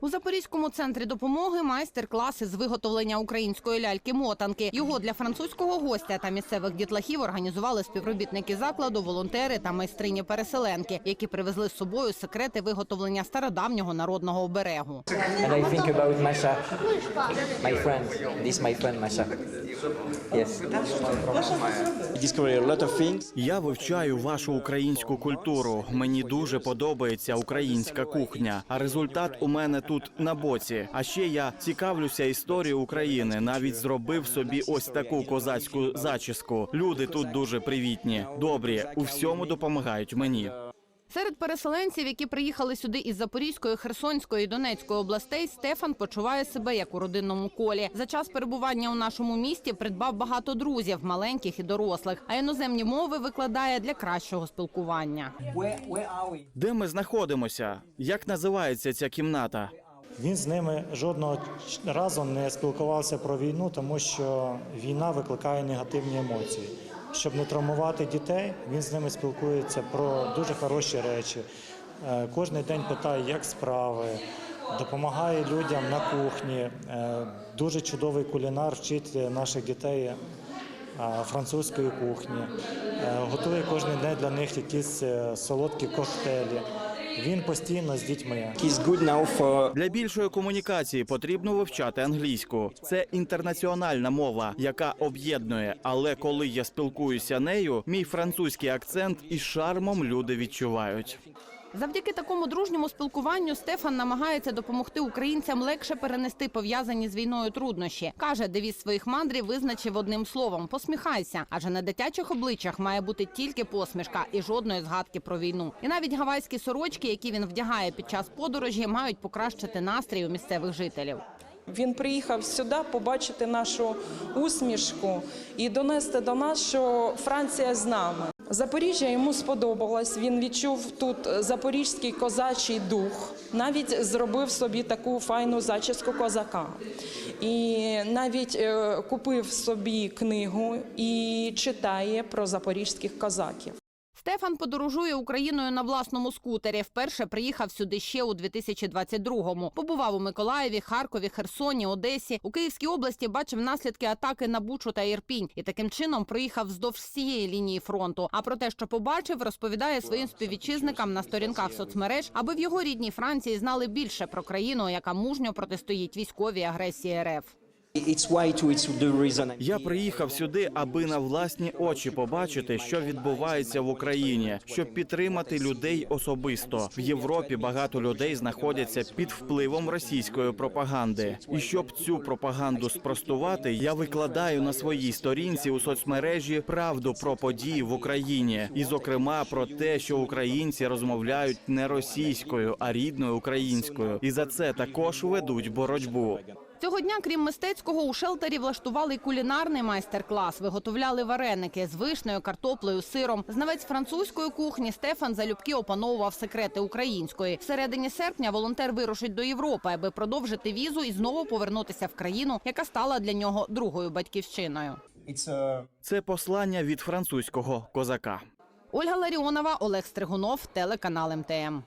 У Запорізькому центрі допомоги майстер-класи з виготовлення української ляльки-мотанки. Його для французького гостя та місцевих дітлахів організували співробітники закладу, волонтери та майстрині-переселенки, які привезли з собою секрети виготовлення стародавнього народного оберегу. Я вивчаю вашу українську культуру. Мені дуже подобається українська кухня. А результат у мене тут на боці. А ще я цікавлюся історією України. Навіть зробив собі ось таку козацьку зачіску. Люди тут дуже привітні, добрі, у всьому допомагають мені. Серед переселенців, які приїхали сюди із Запорізької, Херсонської і Донецької областей, Стефан почуває себе як у родинному колі. За час перебування у нашому місті придбав багато друзів, маленьких і дорослих. А іноземні мови викладає для кращого спілкування. Де ми знаходимося? Як називається ця кімната? Він з ними жодного разу не спілкувався про війну, тому що війна викликає негативні емоції. Щоб не травмувати дітей, він з ними спілкується про дуже хороші речі. Кожен Кожний день питає, як справи, допомагає людям на кухні. Е, Дуже чудовий кулінар, вчить наших дітей е, французької кухні. Е, Готує кожен день для них якісь е, солодкі коктейлі. Він постійно з дітьми. Для більшої комунікації потрібно вивчати англійську. Це інтернаціональна мова, яка об'єднує. Але коли я спілкуюся нею, мій французький акцент і шармом люди відчувають. Завдяки такому дружньому спілкуванню Стефан намагається допомогти українцям легше перенести пов'язані з війною труднощі. каже, девіз своїх мандрів визначив одним словом: посміхайся. Адже на дитячих обличчях має бути тільки посмішка і жодної згадки про війну. І навіть гавайські сорочки, які він вдягає під час подорожі, мають покращити настрій у місцевих жителів. Він приїхав сюди побачити нашу усмішку і донести до нас, що Франція з нами. Запоріжжя йому сподобалось. Він відчув тут запорізький козачий дух. Навіть зробив собі таку файну зачіску козака. І навіть е, купив собі книгу і читає про запорізьких козаків. Стефан подорожує Україною на власному скутері. Вперше приїхав сюди ще у 2022-му. Побував у Миколаєві, Харкові, Херсоні, Одесі. У Київській області бачив наслідки атаки на Бучу та Ірпінь. І таким чином проїхав вздовж всієї лінії фронту. А про те, що побачив, розповідає своїм співвітчизникам на сторінках соцмереж, аби в його рідній Франції знали більше про країну, яка мужньо протистоїть військовій агресії РФ. Я приїхав сюди, аби на власні очі побачити, що відбувається в Україні, щоб підтримати людей особисто. В Європі багато людей знаходяться під впливом російської пропаганди. І щоб цю пропаганду спростувати, я викладаю на своїй сторінці у соцмережі правду про події в Україні, і, зокрема, про те, що українці розмовляють не російською, а рідною українською, і за це також ведуть боротьбу. Цього дня, крім мистецького, у шелтері влаштували й кулінарний майстер-клас. Виготовляли вареники з вишнею, картоплею, сиром. Знавець французької кухні Стефан залюбки опановував секрети української. Всередині серпня волонтер вирушить до Європи, аби продовжити візу і знову повернутися в країну, яка стала для нього другою батьківщиною. Це послання від французького козака. Ольга Ларіонова, Олег Стригунов, телеканал МТМ.